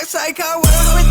Act like I wanna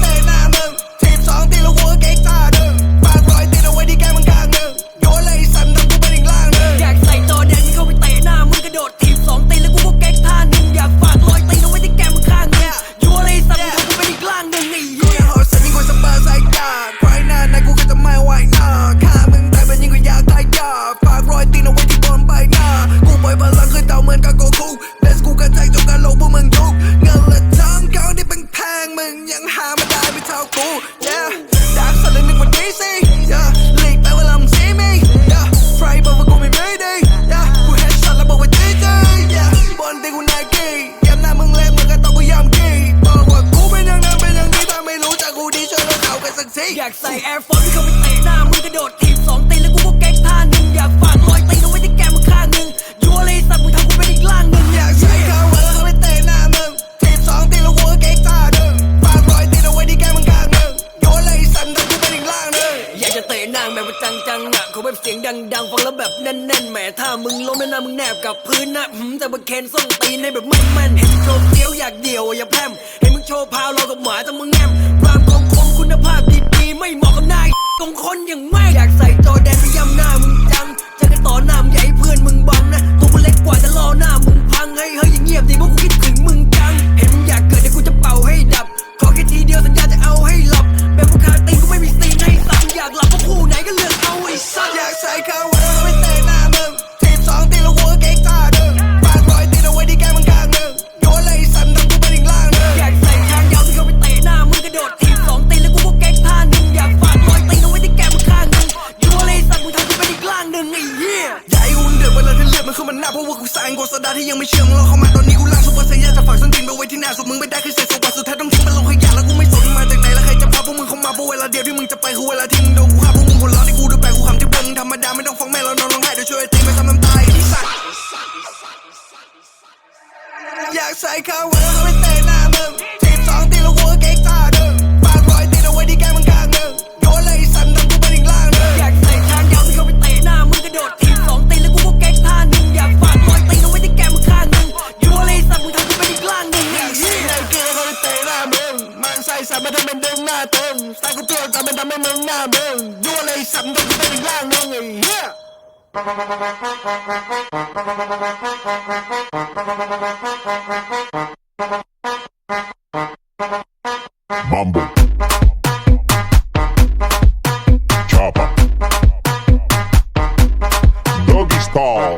อร์ฟอร์เข้าไปเตะหน้ามึงกระโดดถีบสองตีแล้วกูก็แก๊กท่าหนึ่งอยากฝากรอยตีเอาไว้ที่แก้มมึงข้างหนึ่งยัวเลยสัตว์มึงทำกูเป็นอีกล่างหนึ่งอยากใช้เขาวันแล้วเขาไปเตะหน้ามึงทีมสองตีแล้วหัวเก๊กตาดึงฝากรอยตีเอาไว้ที่แก้มมึงข้างหนึ่งโยนเลยสันทำกูเป็นอีกล่างหนึ่งอยากจะเตะหน้าแบบว่าจังๆอะขอแบบเสียงดังๆฟังแล้วแบบแน่นๆแหมถ้ามึงล้มแล้วหน้ามึงแนบกับพื้นนะหืมแต่บังเคนส้นตีนให้แบบแม่นๆเห็นโชว์เตี้ยวอยากเดี่ยวอย่าแพมเห็นมึงโชว์พาวเรากับหมาแต่มึงแงมความคมคม นางคนอย่างแม่อยากใส่จอแดนไปยำหน้ามึง ไปไว้ที่หน้าสุดมึงไม่ได้คือเศษสมบัติสุดท้ายต้องทิ้งมันลงขยะแล้วกูไม่สนมาจากไหนแล้วใครจะพาพวกมึงเข้ามาเพราะเวลาเดียวที่มึงจะไปคือเวลาที่มึงโดนกูฆ่าพวกมึงหัวเราะที่กูดูแปลกกูขำที่เบิ้งธรรมดาไม่ต้องฟ้องแม่แล้วนอนร้องไห้เดี๋ยวช่วยตีไม่ทำน้ำตายไอ้สัตว์อยากใส่ข้าว hơn Style của tôi ta bên ta mới mừng nào đơn Đua lấy sẵn rồi tôi bên lang luôn người Yeah Mambo. Chopper Doggy Style.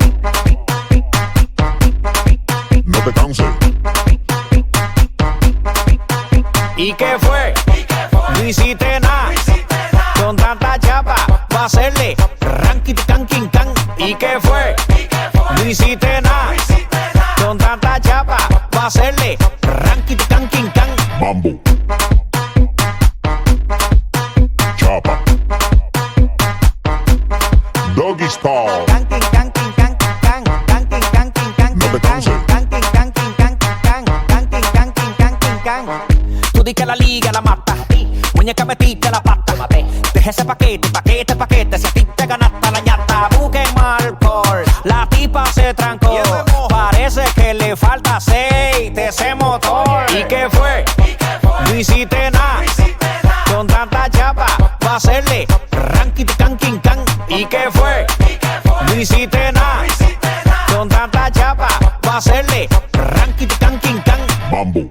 No te canses ¿Y qué fue? No hiciste nada. Con tanta chapa, va a hacerle ranking canking can. ¿Y qué fue? No hiciste nada. Con tanta chapa, va a hacerle Muñeca metiste la pata. Deja ese paquete, paquete, paquete. Si a ti te ganaste la ñata, busque alcohol. La tipa se trancó. Parece que le falta aceite ese motor. ¿Y qué fue? No hiciste nada. Con tanta chapa, va a hacerle ranking canking can. ¿Y qué fue? No hiciste nada. Con tanta chapa, va a hacerle ranking canking can. Mambo.